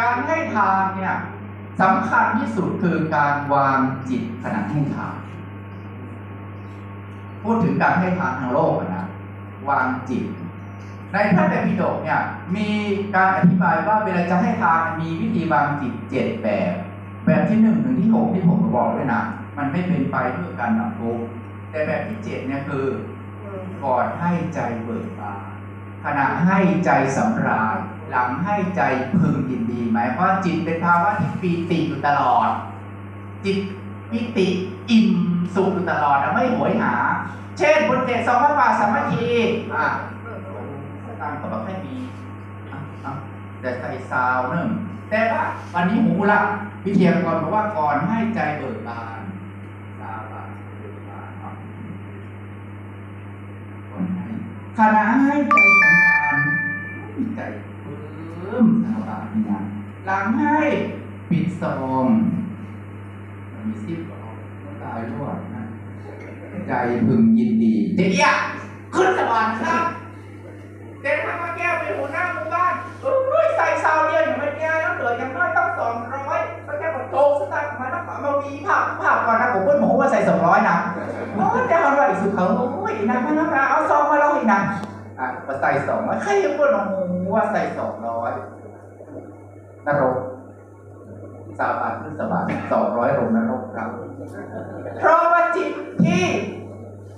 การให้ทานเนี่ยสำคัญที่สุดคือการวางจิตขณะให้ทาน พูดถึงการให้ทานทางโลกอะนะวางจิต ในพระไตรปิฎกเนี่ยมีการอธิบายว่าเวลาจะให้ทานมีวิธีวางจิตเจ็ดแบบ แบบที่หนึ่งถึงที่หกที่ผมบอกด้วยนะมันไม่เป็นไปเพื่อการดับทุกข์แต่แบบที่เจ็ดเนี่ยคือก่อนให้ใจเบิกบานขณะให้ใจสำราญ หลังให้ใจพึงยินดีไหมายความว่าจิตเป็นภาวะที่ปีติอยู่ตลอด จิตปิติอิ่มสุขอยู่ตลอดนะไม่โหยหา เช่นบุญเจตสองพระบาทสามัคคีอะตามก็บอกให้มีแต่ใส่ซาวหนึ่งแต่ว่าวันนี้หูละวิทยกรบอกว่าก่อนให้ใจเบิกบานซาวบานเบิกบานขณะให้ใจสำราญใจ เพิ่มสบายนะหลังให้ปิดซองมีซิปตายรวดนะใจพึงยินดีเจ๊ยะขึ้นสวรรค์ครับเจ๊ทำมาแก้วเป็นหัวหน้าหมู่บ้านเอ้ยใส่ซาวเดียวอย่างไม่ได้แล้วเหลืออย่างน้อยต้องสองร้อยก็แค่กดโตสตาร์ทมาแล้วมามีภาพภาพก่อนนะผมเพิ่งบอกว่าใส่สองร้อยนะโอ้ยจะเอาอะไรสุดเขาโอ้ยนะพนักงานเอาซองมาเราอีกนะ อะมาใส่สองร้อยใครยังพูดลงว่าใส่สองร้อยนรกสาบานขึ้นสบานสองร้อยลงนรกครับ เพราะว่าจิตที่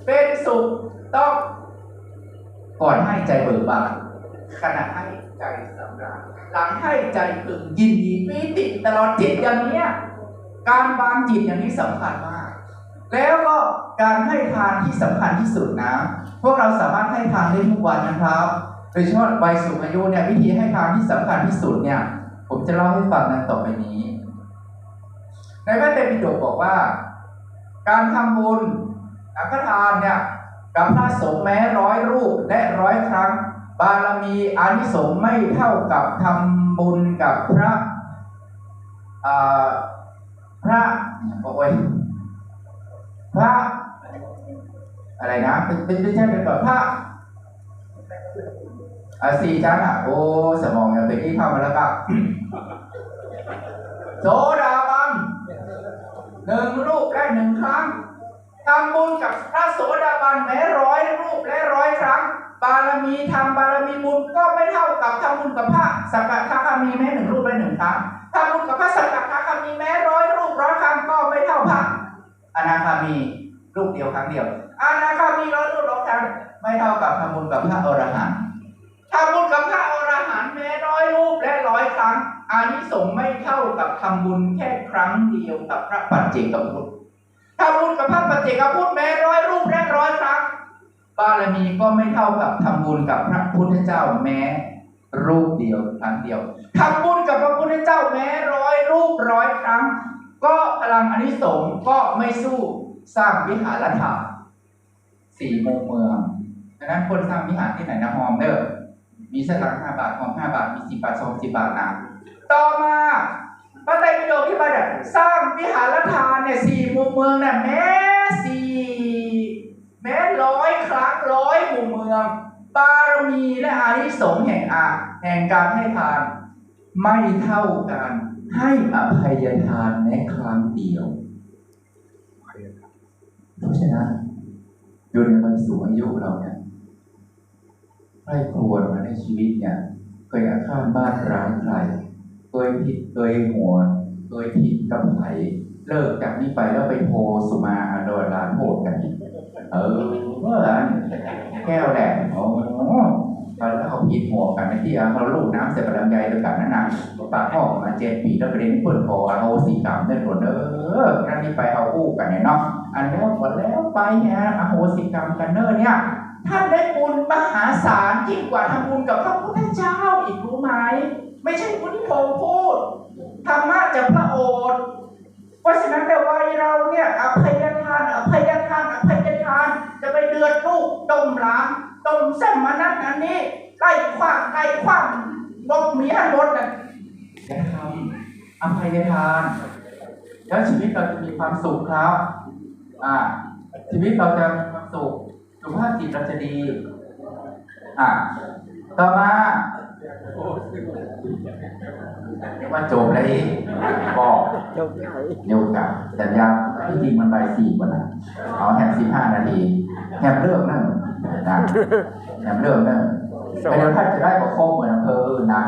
เป็นสุขต้องก่อนให้ใจเบิกบานขณะให้ใจสำราญหลังให้ใจพึงยินดีปีติตลอดจิตอย่างเนี้ย การวางจิตอย่างนี้สำคัญมาก แล้วก็การให้ทานที่สำคัญที่สุดนะ พวกเราสามารถให้ทานได้ทุกวันนะครับโดยเฉพาะวัยสูงอายุเนี่ยวิธีให้ทานที่สำคัญที่สุดเนี่ยผมจะเล่าให้ฟังในต่อไปนี้ในพระไตรปิฎกบอกว่า การทำบุญสังฆทานเนี่ยกับพระสงฆ์แม้ร้อยรูปและร้อยครั้ง บารมีอานิสงส์ไม่เท่ากับทำบุญกับพระพระโอ้ย พระอะไรนะเป็นเป็นไม่ใช่เป็นแบบพระอะสี่ชั้นอะโอ้สมองย่างเป็นที่เข้ามาแล้วก็โสดาบันหนึ่งรูปได้หนึ่งครั้งทำบุญกับพระโสดาบันแม้ร้อยรูปและร้อยครั้ง บารมีทำบารมีบุญก็ไม่เท่ากับทำบุญกับพระสักกะทาคามีแม้หนึ่งรูปได้หนึ่งครั้งทำบุญกับพระสักกะทาคามีแม้ร้อยรูปร้อยครั้งก็ไม่เท่าพระ อนาคา มีรูปเดียวครั้งเดียวอานาคามีร้อยรูปร้อยครั้งไม่เท่ากับทำบุญกับพระอรหันต์ทำบุญกับพระอรหันต์แม้ร้อยรูปและร้อยครั้งอานิสงส์ไม่เท่ากับทำบุญแค่ครั้งเดียวกับพระปัจเจกพุทธทำบุญกับพระปัจเจกพุทธแม้ร้อยรูปและร้อยครั้งบารมีก็ไม่เท่ากับทำบุญกับพระพุทธเจ้าแม้รูปเดียวครั้งเดียวทำบุญกับพระพุทธเจ้าแม้ร้อยรูปร้อยครั้ง ก็พลังอานิสงส์ก็ไม่สู้ สร้างวิหารฐานสี่มุมเมืองดังนั้นคนสร้างวิหารที่ไหนนะฮอมเด้อมีสตางค์ห้าบาทฮอมห้าบาท มีสิบบาทสองสิบบาทนะต่อมาพระไตรปิฎกที่มาเนี่ยสร้างวิหารทานเนี่ยสี่มุมเมืองเนี่ยแม้สี่แม้ร้อยครั้งร้อยมุมเมืองบารมีและอานิสงส์แห่งอาแห่งการให้ทาน ไม่เท่ากันให้อภัยทานแม้ครั้งเดียว เพราะฉะนั้นอยู่ในวัยสูงอายุเราเนี่ยใครควรมาในชีวิตเนี่ย เคยอาฆาตบ้านร้ายใครเคยผิดเคยหัวเคยผิดกับใครเลิกจากนี้ไปแล้วไปโทรสุมาโดยลานโหดกันเออเมื่อไหร่แก้วแหลกโอ้ตอนแล้วเขาผิดหัวกันในที่เขาลูกน้ำเสร็จกระดังใหญ่ด้วยกันนั่นนะปากพ่อมาเจ็ดปีแล้วประเด็นเปิดคอเอาสีกรรมได้ผล ออครั้งนี้ไปเอาคู่กันเนี่ยเนาะอันแล้วก็แล้วไปฮะอโหสิกรรมกันเนอร์เนี่ยท่านได้บุญมหาศาลยิ่งกว่าทำบุญกับพระพุทธเจ้าอีกรู้ไหมไม่ใช่บุญที่ผมพูดธรรมะจากพระโอษฐ์เพราะฉะนั้นแต่วัยเราเนี่ยอภัยทานอภัยทานอภัยทาน จะไปเดือดลูกต้มล้างต้มเส้นมานั้นอันนี้ไล่ขว้างไล่ขว้างลงมีให้หมดน่ะอย่าทำอภัยทาน แล้วชีวิตเราจะมีความสุขครับอ่าชีวิตเราจะมีความสุขสุขภาพจิตเราจะดีอ่าต่อมาว่าจบเลยบอกจบไหนเร็วกับแต่ยาที่จริงมันใบายสี่กว่านะเอาแฮมสิบห้านาทีแฮมเริ่มนั่งนะแฮมเริ่มนั่งแต่เดี๋ยวถ้าจะได้ประคบเหมือนอำเภออื่นนะ